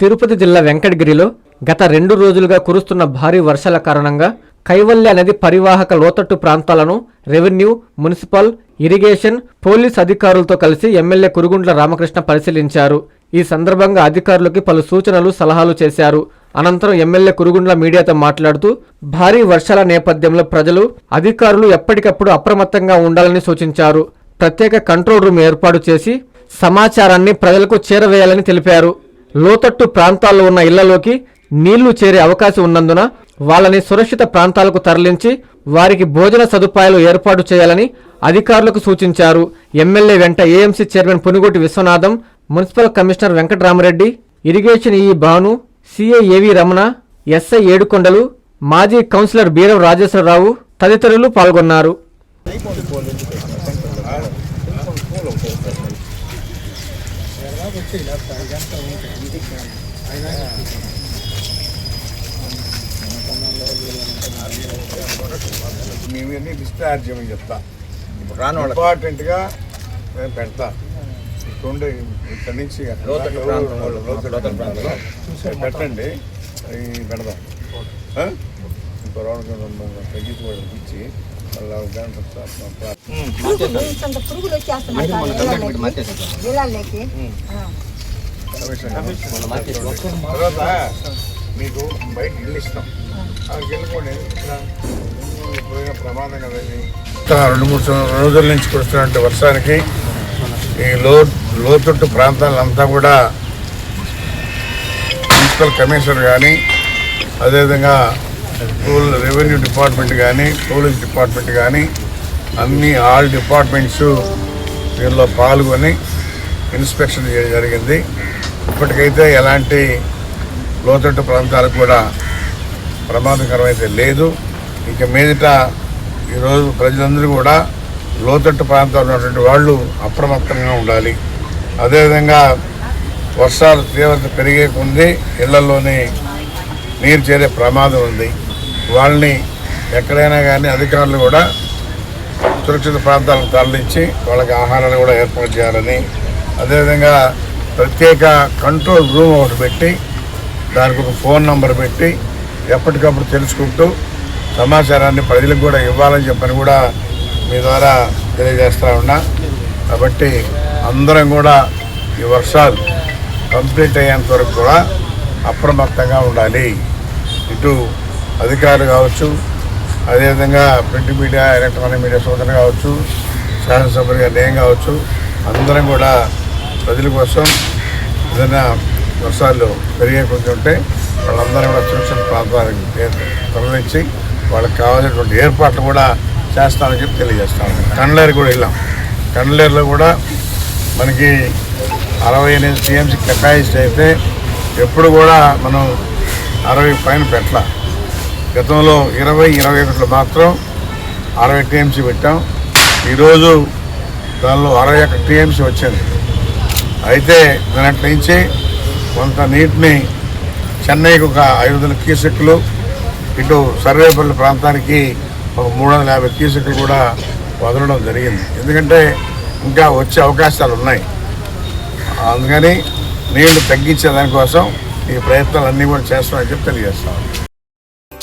తిరుపతి జిల్లా వెంకటగిరిలో గత రెండు రోజులుగా కురుస్తున్న భారీ వర్షాల కారణంగా కైవల్య నది పరివాహక లోతట్టు ప్రాంతాలను రెవెన్యూ మున్సిపల్ ఇరిగేషన్ పోలీస్ అధికారులతో కలిసి ఎమ్మెల్యే కురుగుండ్ల రామకృష్ణ పరిశీలించారు. ఈ సందర్భంగా అధికారులకి పలు సూచనలు సలహాలు చేశారు. అనంతరం ఎమ్మెల్యే కురుగుండ్ల మీడియాతో మాట్లాడుతూ భారీ వర్షాల నేపథ్యంలో ప్రజలు అధికారులు ఎప్పటికప్పుడు అప్రమత్తంగా ఉండాలని సూచించారు. ప్రత్యేక కంట్రోల్ రూమ్ ఏర్పాటు చేసి సమాచారాన్ని ప్రజలకు చేరవేయాలని తెలిపారు. లోతట్టు ప్రాంతాల్లో ఉన్న ఇళ్ళలోకి నీళ్ళు చేరే అవకాశం ఉన్నందున వాళ్ళని సురక్షిత ప్రాంతాలకు తరలించి వారికి భోజన సదుపాయాలు ఏర్పాటు చేయాలని అధికారులకు సూచించారు. ఎమ్మెల్యే వెంట AMC chairman Punugoti Vishwanatham municipal commissioner Venkataramareddy irrigation E Bhanu CI ఏవి రమణ ఎస్ఐ ఏడుకొండలు మాజీ కౌన్సిలర్ బీరం రాజేశ్వరరావు తదితరులు పాల్గొన్నారు. మేము అన్ని డిశ్చార్జ్ చేయమని చెప్తా రాని వాళ్ళకి. ఇంపార్టెంట్గా నేను పెడతా. ఇక్కడుండే ఇక్కడి నుంచి పెట్టండి. పెడదాం? ఇంకో రౌండ్ తగ్గించి వాళ్ళకి ఇచ్చి పురుగులు. తర్వాత మీకు బయట ఇల్లు ఇస్తాం. ప్రమాదం కదా రెండు మూడు రోజుల నుంచి కురుస్తున్నటువంటి వర్షానికి ఈ లో లోతట్టు ప్రాంతాలంతా కూడా మున్సిపల్ కమిషనర్ కానీ అదేవిధంగా స్కూల్ రెవెన్యూ డిపార్ట్మెంట్ కానీ పోలీస్ డిపార్ట్మెంట్ కానీ అన్ని ఆల్ డిపార్ట్మెంట్స్ దీనిలో పాల్గొని ఇన్స్పెక్షన్ చేయడం జరిగింది. ఇప్పటికైతే ఎలాంటి లోతట్టు ప్రాంతాలకు కూడా ప్రమాదకరమైతే లేదు. ఇక మీదట ఈరోజు ప్రజలందరూ కూడా లోతట్టు ప్రాంతాల్లో ఉన్నటువంటి వాళ్ళు అప్రమత్తంగా ఉండాలి. అదేవిధంగా వర్షాలు తీవ్రత పెరిగే కొద్దీ ఇళ్ళలోని నీరు చేరే ప్రమాదం ఉంది. వాళ్ళని ఎక్కడైనా కానీ అధికారులు కూడా సురక్షిత ప్రాంతాలకు తరలించి వాళ్ళకి ఆహారాలు కూడా ఏర్పాటు చేయాలని అదేవిధంగా ప్రత్యేక కంట్రోల్ రూమ్ ఒకటి పెట్టి దానికి ఒక ఫోన్ నంబర్ పెట్టి ఎప్పటికప్పుడు తెలుసుకుంటూ సమాచారాన్ని ప్రజలకు కూడా ఇవ్వాలని చెప్పని కూడా మీ ద్వారా తెలియజేస్తూ ఉన్నా. కాబట్టి అందరం కూడా ఈ వర్షాలు కంప్లీట్ అయ్యేంత వరకు కూడా అప్రమత్తంగా ఉండాలి. ఇటు అధికారులు కావచ్చు అదేవిధంగా ప్రింట్ మీడియా ఎలక్ట్రానిక్ మీడియా సోదరులు కావచ్చు శాసనసభ్యులుగా నేను కావచ్చు అందరం కూడా ప్రజల కోసం ఏదైనా వర్షాలు పెరిగే కొంచెం ఉంటే వాళ్ళందరూ కూడా సురక్షిత ప్రాంతాలకు తరలించి వాళ్ళకి కావాల్సినటువంటి ఏర్పాట్లు కూడా చేస్తామని చెప్పి తెలియజేస్తాము కండ్లేరు కూడా వెళ్ళాం. కండ్లేరులో కూడా మనకి అరవై ఎనిమిది టీఎంసీ కెపాసిటీ అయితే ఎప్పుడు కూడా మనం అరవై పైన పెట్టాలి. గతంలో ఇరవై ఇరవై ఒకటిలో మాత్రం అరవై టీఎంసీ పెట్టాం. ఈరోజు దానిలో అరవై ఒక్క టీఎంసీ వచ్చింది. అయితే దాంట్లో నుంచి కొంత నీటిని చెన్నైకి ఒక ఐదు వందల క్యూసెక్లు ఇటు సర్వేపల్లి ప్రాంతానికి ఒక మూడు వందల యాభై క్యూసెక్లు కూడా వదలడం జరిగింది. ఎందుకంటే ఇంకా వచ్చే అవకాశాలు ఉన్నాయి. అందుకని నీళ్ళు తగ్గించే దానికోసం ఈ ప్రయత్నాలన్నీ కూడా చేస్తామని చెప్పి తెలియజేస్తాం.